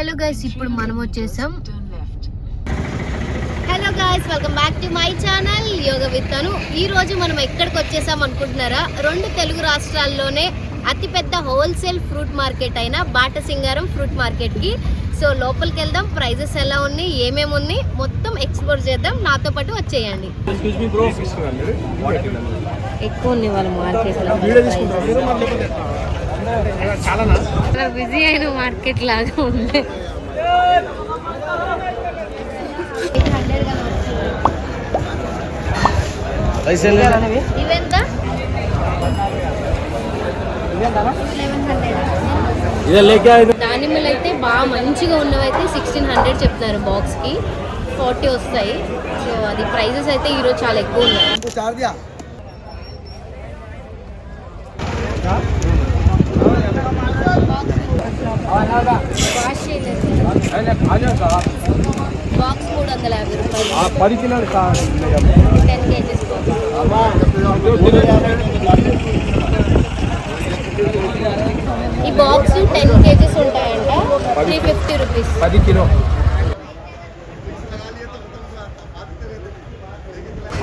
Hello guys ఇప్పుడు మనం వచ్చేసాం. Hello guys welcome back to my channel యోగ విత్తను ఈ రోజు మనం ఎక్కడికి వచ్చేసాం అనుకుంటున్నారా? రెండు తెలుగు రాష్ట్రాల్లోనే అతిపెద్ద హోల్సేల్ ఫ్రూట్ మార్కెట్ అయిన బాటసింగారం ఫ్రూట్ మార్కెట్కి. సో లోపలికి వెళ్దాం ప్రైజెస్ ఎలా ఉన్నాయి ఏమేమి ఉన్నాయి మొత్తం ఎక్స్ప్లోర్ చేద్దాం. నాతో పాటు వచ్చేయండి. ఎక్కువ ఉంది వాళ్ళ మార్కెట్లో చాలానా? బిజీ అయిన మార్కెట్ లాగా ఉంది. ఇవెంత? ఇదే లేక దానిమ్మలు అయితే బాగా మంచిగా ఉన్నవైతే సిక్స్టీన్ హండ్రెడ్ చెప్తున్నారు బాక్స్కి ఫార్టీ వస్తాయి. సో అది ప్రైజెస్ అయితే ఈరోజు చాలా ఎక్కువ ఉన్నాయి. బాక్స్ మూడు వందల యాభై రూపాయలు పది కిలోలు టెన్ కేజీస్ ఈ బాక్స్ టెన్ కేజీస్ ఉంటాయంట త్రీ ఫిఫ్టీ రూపీస్ పది కిలో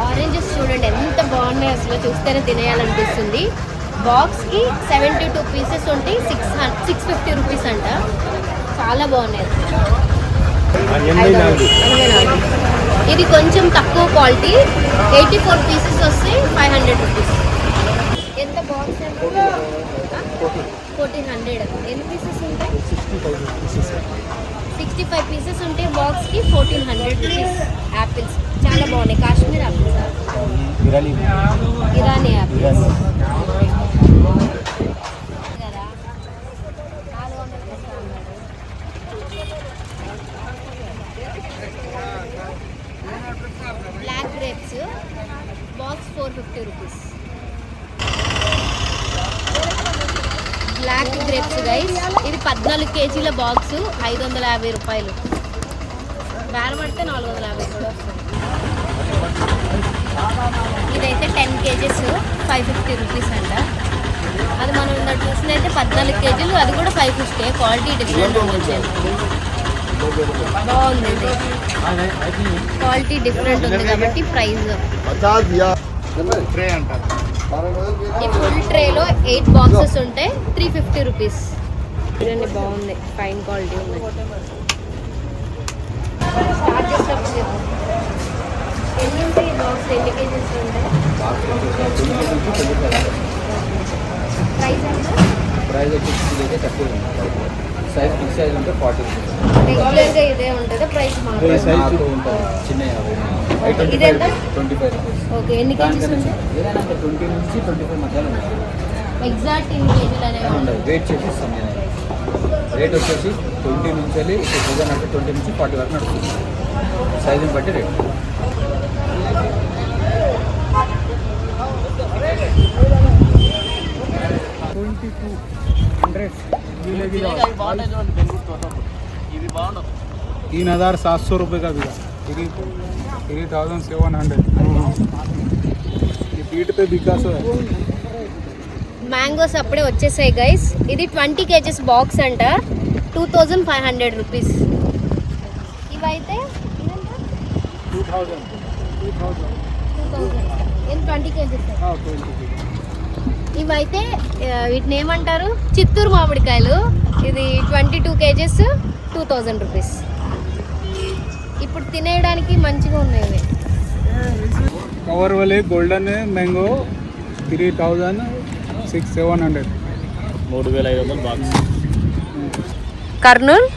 ఆరెంజెస్ చూడండి ఎంత బాగున్నాయి అసలు. చూస్తేనే తినేయాలనిపిస్తుంది. బాక్స్కి సెవెంటీ టూ పీసెస్ ఉంటాయి సిక్స్ సిక్స్ ఫిఫ్టీ రూపీస్ అంట. చాలా బాగున్నాయి. ఇది కొంచెం తక్కువ క్వాలిటీ. ఎయిటీ ఫోర్ పీసెస్ వస్తాయి ఫైవ్ హండ్రెడ్ రూపీస్. ఎంత బాక్స్ ఫోర్టీన్. హండ్రెడ్. ఎన్ని పీసెస్ ఉంటాయి? Sixty five pieces. ఉంటాయి బాక్స్కి ఫోర్టీన్ హండ్రెడ్ రూపీస్. యాపిల్స్ చాలా బాగున్నాయి. కాశ్మీర్ యాపిల్స్ ఇరానీ ఇరానీ యాపిల్స్ కదా నాలుగు వందలకి ఇస్తా అన్నాడు. Black grapes box four fifty rupees black grapes guys ఇది పద్నాలుగు కేజీల బాక్స్ ఐదు వందల యాభై రూపాయలు. బేరమడితే నాలుగు వందల యాభై రూపాయలు వస్తుంది ఇదైతే ten kgs five fifty rupees అంట. అది మనం ఇందాక చూసినైతే పద్నాలుగు కేజీలు అది కూడా ఫైవ్ ఫిఫ్టీ. క్వాలిటీ డిఫరెంట్ ఉంది. బాగుంది క్వాలిటీ డిఫరెంట్ ఉంది కాబట్టి ప్రైస్. ట్రే అంటారు ఈ ఫుల్ ట్రేలో ఎయిట్ బాక్సెస్ ఉంటాయి త్రీ ఫిఫ్టీ రూపీస్. చూడండి బాగుంది. ఫైన్ క్వాలిటీ ఉంది. స్టార్ట్ చేసినప్పుడు. ఎన్ని ఉంటాయి బాక్స్ ప్రైస్ ఎంత ప్రైస్ వచ్చేసి ఇదైతే తక్కువ సైజ్ బిగ్ సైజ్ ఉంటే ఫార్టీ రెగ్యులర్గా ఇదే ఉంటుంది ప్రైస్ మాత్రం ఉంటుంది చిన్న యాభై ఇదెంత? ట్వంటీ ఫైవ్ ఓకే ఎన్ని కేజీస్ ఏదైనా ట్వంటీ నుంచి ట్వంటీ ఫైవ్ మధ్యలో ఉంటుంది ఎగ్జాక్ట్ ఇన్ని కేజీలు అనేవి ఉండదు వెయిట్ చేసి నేను రేట్ వచ్చేసి ట్వంటీ నుంచి వెళ్ళి ఇప్పుడు అంటే ట్వంటీ నుంచి ఫార్టీ వరకు నడుస్తుంది సైజుని బట్టి రేట్ ट्वेंटी टू हंड्रेड तीन हजार सात सौ रुपये का बिका three three thousand seven hundred ये पीठ पे बिका सो है మ్యాంగోస్ అప్పుడే వచ్చేసాయి గైస్ ఇది ట్వంటీ కేజెస్ బాక్స్ అంట two thousand five hundred rupees ఇవైతే two thousand two thousand two thousand twenty kgs हाँ ट्वेंटी ఇవైతే వీటిని ఏమంటారు? చిత్తూరు మామిడికాయలు. ఇది twenty two kgs two thousand rupees. ఇప్పుడు తినేయడానికి మంచిగా ఉన్నాయి కవర్ వలే golden mango three thousand six seven hundred. మూడు వేల ఐదు వందలు బాక్స్. కర్నూలు?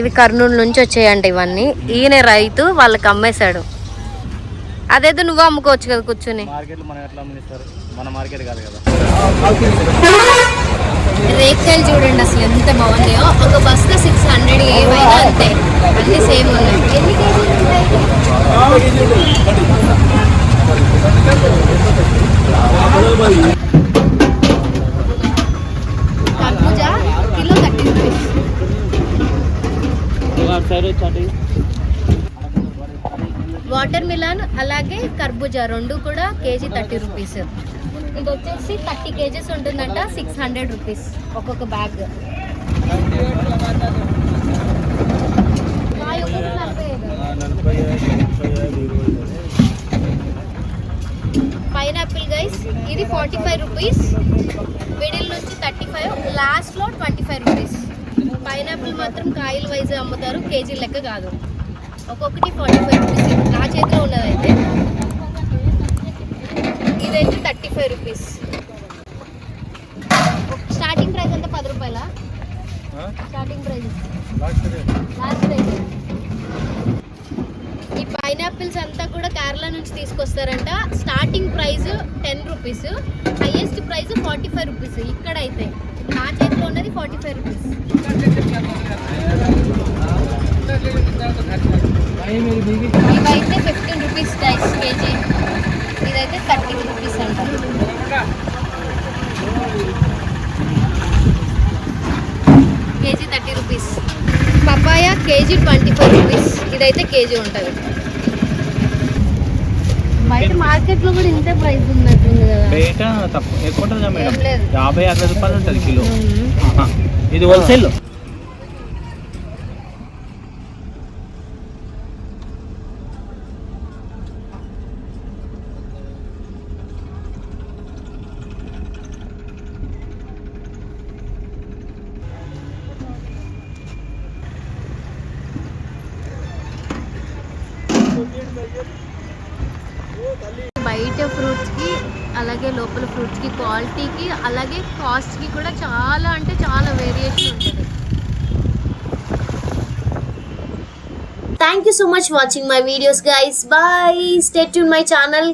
ఇవి కర్నూలు నుంచి వచ్చాయండి ఇవన్నీ. ఈయన రైతు వాళ్ళకి అమ్మేశాడు. అదేదో నువ్వు అమ్ముకోవచ్చు కదా కూర్చుని. మార్కెట్లో మనం ఎట్లా అమ్మిస్తారు మన మార్కెట్ కాదు కదా. రేక్కాయలు చూడండి అసలు ఎంత బాగున్నాయో. ఒక బస్తా సిక్స్ హండ్రెడ్ ఏవైనా అంతే. అన్ని సేమ్ ఉన్నాయి. ఎన్ని కేజీలు ఉంటాయి కర్బూజా కిలో థర్టీ రూపీస్ సైడ్ వచ్చి వాటర్ మిలాన్ అలాగే కర్బూజా రెండు కూడా కేజీ థర్టీ రూపీస్. ఇది వచ్చేసి థర్టీ కేజీస్ ఉంటుందంట సిక్స్ హండ్రెడ్ రూపీస్ ఒక్కొక్క బ్యాగ్. పైనాపిల్ గైస్ ఇది ఫార్టీ ఫైవ్ రూపీస్. మిడిల్ నుంచి థర్టీ ఫైవ్ లాస్ట్లో ట్వంటీ ఫైవ్ రూపీస్. పైనాపిల్ మాత్రం కాయలు వైజ్ అమ్ముతారు కేజీ లెక్క కాదు. ఒక్కొక్కటి ఫార్టీ ఫైవ్ రూపీస్. నా చేతిలో ఉన్నదైతే ఇదైతే thirty five rupees. Starting price అంతా పది రూపాయల? Starting price last rate last price ఈ పైనాపిల్స్ అంతా కూడా కేరళ నుంచి తీసుకొస్తారంట. Starting price ten rupees. Highest price forty five rupees. ఇక్కడైతే. నా చేతిలో ఉన్నది ఫార్టీ ఫైవ్ రూపీస్. ఇవైతే ఫిఫ్టీన్ రూపీస్ డైస్ కేజీ ఇదైతే థర్టీ రూపీస్ అంట kg thirty rupees. Papaya kg twenty five rupees. ఇదైతే కేజీ ఉంటుంది. బయట మార్కెట్లో కూడా ఇంతే ప్రైస్ ఉన్నట్టుంది కదా. బయట తక్కువ ఎక్కువ ఉంటుందా మేడం. యాభై అరవై రూపాయలు ఉంటుంది కిలో. ఇది హోల్సేల్? బయట ఫ్రూట్స్కి అలాగే లోపల ఫ్రూట్స్కి క్వాలిటీకి అలాగే కాస్ట్కి కూడా చాలా అంటే చాలా వేరియేషన్ ఉంటుంది. Thank you so much watching my videos guys bye stay tune my channel